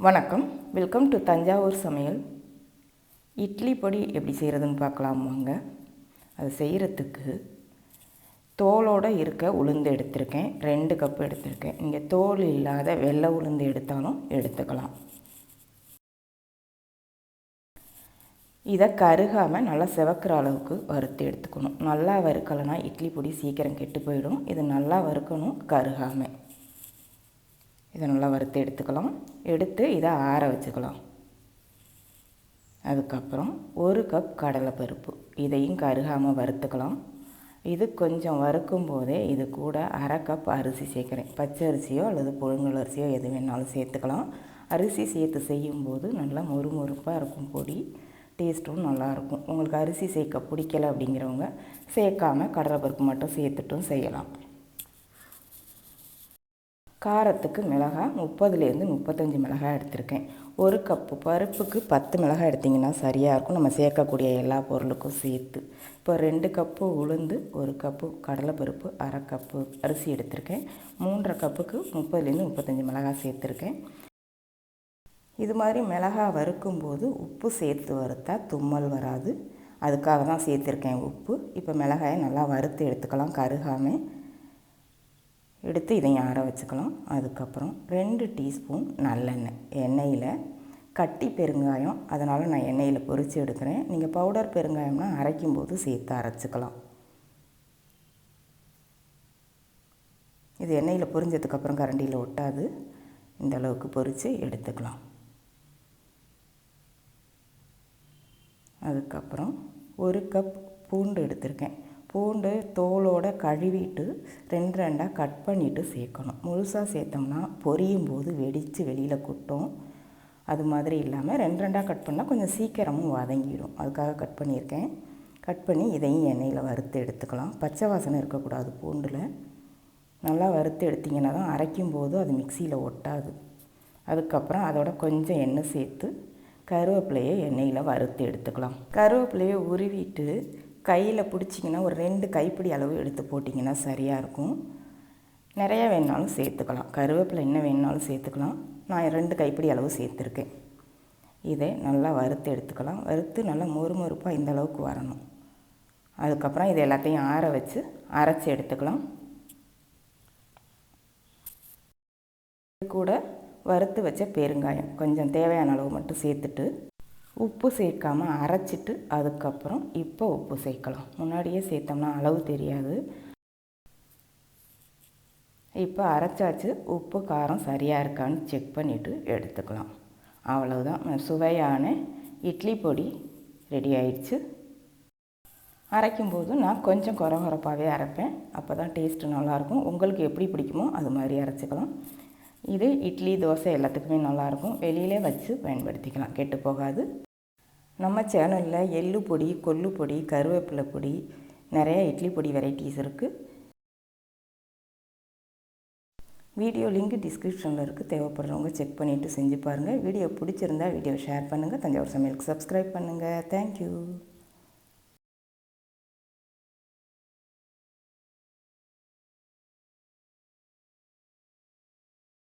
வணக்கம். Welcome to Thanjavur சமையல். இட்லி பொடி எப்படி செய்கிறதுன்னு பார்க்கலாம் வாங்க. அது செய்கிறதுக்கு தோலோடு இருக்க உளுந்து எடுத்திருக்கேன். ரெண்டு கப்பு எடுத்திருக்கேன். இங்கே தோல் இல்லாத வெள்ளை உளுந்து எடுத்தாலும் எடுத்துக்கலாம். இதை கருகாமல் நல்லா செவக்கிற அளவுக்கு வறுத்து எடுத்துக்கணும். நல்லா வறுக்கலைன்னா இட்லி பொடி சீக்கிரம் கெட்டு போயிடும். இது நல்லா வறுக்கணும் கருகாமல் இதை நல்லா வறுத்து எடுத்துக்கலாம். எடுத்து இதை ஆற வச்சுக்கலாம். அதுக்கப்புறம் ஒரு கப் கடலைப்பருப்பு. இதையும் கருகாமல் வறுத்துக்கலாம். இது கொஞ்சம் வறுக்கும் போதே இது கூட அரை கப் அரிசி சேர்க்குறேன். பச்சை அரிசியோ அல்லது புழுங்கல் அரிசியோ எது வேணாலும் சேர்த்துக்கலாம். அரிசி சேர்த்து செய்யும்போது நல்லா மொறுமொறுப்பாக இருக்கும் பொடி. டேஸ்ட்டும் நல்லாயிருக்கும் உங்களுக்கு அரிசி சேர்க்க பிடிக்கல அப்படிங்கிறவங்க சேர்க்காமல் கடலைப்பருப்பு மட்டும் சேர்த்துட்டும் செய்யலாம். காரத்துக்கு மிளகாய் முப்பதுலேருந்து முப்பத்தஞ்சு மிளகாய் எடுத்திருக்கேன். ஒரு கப்பு பருப்புக்கு பத்து மிளகாய் எடுத்திங்கன்னா சரியாக இருக்கும். நம்ம சேர்க்கக்கூடிய எல்லா பொருளுக்கும் சேர்த்து. இப்போ ரெண்டு கப்பு உளுந்து ஒரு கப்பு கடலைப்பருப்பு அரை கப்பு அரிசி எடுத்திருக்கேன். மூன்றரை கப்புக்கு முப்பதுலேருந்து முப்பத்தஞ்சு மிளகாய் சேர்த்துருக்கேன். இது மாதிரி மிளகாய் வறுக்கும்போது உப்பு சேர்த்து வறுத்தா தும்மல் வராது. அதுக்காக தான் சேர்த்துருக்கேன் உப்பு. இப்போ மிளகாயை நல்லா வறுத்து எடுத்துக்கலாம் கருகாமல். எடுத்து இதையும் ஆற வச்சுக்கலாம். அதுக்கப்புறம் ரெண்டு டீஸ்பூன் நல்லெண்ணெய். எண்ணெயில் கட்டி பெருங்காயம். அதனால் நான் எண்ணெயில் பொறிச்சு எடுக்கிறேன். நீங்கள் பவுடர் பெருங்காயம்னா அரைக்கும் போது சேர்த்து அரைச்சிக்கலாம். இது எண்ணெயில் பொரிஞ்சதுக்கப்புறம் கரண்டியில் ஒட்டாது. இந்த அளவுக்கு பொறித்து எடுத்துக்கலாம். அதுக்கப்புறம் ஒரு கப் பூண்டு எடுத்திருக்கேன். பூண்டு தோலோடு கழுவிட்டு ரெண்டு ரெண்டாக கட் பண்ணிவிட்டு சேர்க்கணும். முழுசாக சேர்த்தோம்னா பொரியும் போது வெடித்து வெளியில் கொட்டும். அது மாதிரி இல்லாமல் ரெண்டு ரெண்டாக கட் பண்ணால் கொஞ்சம் சீக்கிரமும் வதங்கிடும். அதுக்காக கட் பண்ணியிருக்கேன். கட் பண்ணி இதையும் எண்ணெயில் வறுத்து எடுத்துக்கலாம். பச்சை வாசனை இருக்கக்கூடாது பூண்டில். நல்லா வறுத்து எடுத்திங்கன்னா தான் அரைக்கும் போது அது மிக்சியில் ஒட்டாது. அதுக்கப்புறம் அதோட கொஞ்சம் எண்ணெய் சேர்த்து கருவேப்பிலையை எண்ணெயில் வறுத்து எடுத்துக்கலாம். கருவேப்பிலையை உருவிட்டு கையில் பிடிச்சிங்கன்னா ஒரு ரெண்டு கைப்பிடி அளவு எடுத்து போட்டிங்கன்னா சரியாக இருக்கும். நிறையா வேணாலும் சேர்த்துக்கலாம். கருவேப்பிலை என்ன வேணாலும் சேர்த்துக்கலாம். நான் ரெண்டு கைப்பிடி அளவு சேர்த்துருக்கேன். இதை நல்லா வறுத்து எடுத்துக்கலாம். வறுத்து நல்லா மொறுமொறுப்பாக இந்த அளவுக்கு வரணும். அதுக்கப்புறம் இது எல்லாத்தையும் ஆற வச்சு அரைச்சி எடுத்துக்கலாம். கூட வறுத்து வச்ச பெருங்காயம் கொஞ்சம் தேவையான அளவு மட்டும் சேர்த்துட்டு உப்பு சேர்க்காமல் அரைச்சிட்டு அதுக்கப்புறம் இப்போ உப்பு சேர்க்கலாம். முன்னாடியே சேர்த்தோம்னா அளவு தெரியாது. இப்போ அரைச்சாச்சு. உப்பு காரம் சரியாக இருக்கான்னு செக் பண்ணிவிட்டு எடுத்துக்கலாம். அவ்வளவுதான். சுவையான இட்லி பொடி ரெடி ஆயிடுச்சு. அரைக்கும்போது நான் கொஞ்சம் குறகுறப்பாகவே அரைப்பேன். அப்போ தான் டேஸ்ட்டு நல்லாயிருக்கும். உங்களுக்கு எப்படி பிடிக்குமோ அது மாதிரி அரைச்சிக்கலாம். இது இட்லி தோசை எல்லாத்துக்குமே நல்லாயிருக்கும். வெளியிலே வச்சு பயன்படுத்திக்கலாம். கெட்டு போகாது. நம்ம சேனலில் எள்ளு பொடி கொல்லு பொடி கருவேப்பிலை பொடி நிறைய இட்லி பொடி வெரைட்டிஸ் இருக்குது வீடியோ லிங்க் டிஸ்கிரிப்ஷனில் இருக்குது தேவைப்படுறவங்க செக் பண்ணிவிட்டு செஞ்சு பாருங்கள் வீடியோ பிடிச்சிருந்தா வீடியோ ஷேர் பண்ணுங்கள் தஞ்சாவூர் சமையலுக்கு சப்ஸ்கிரைப் பண்ணுங்கள் தேங்க்யூ.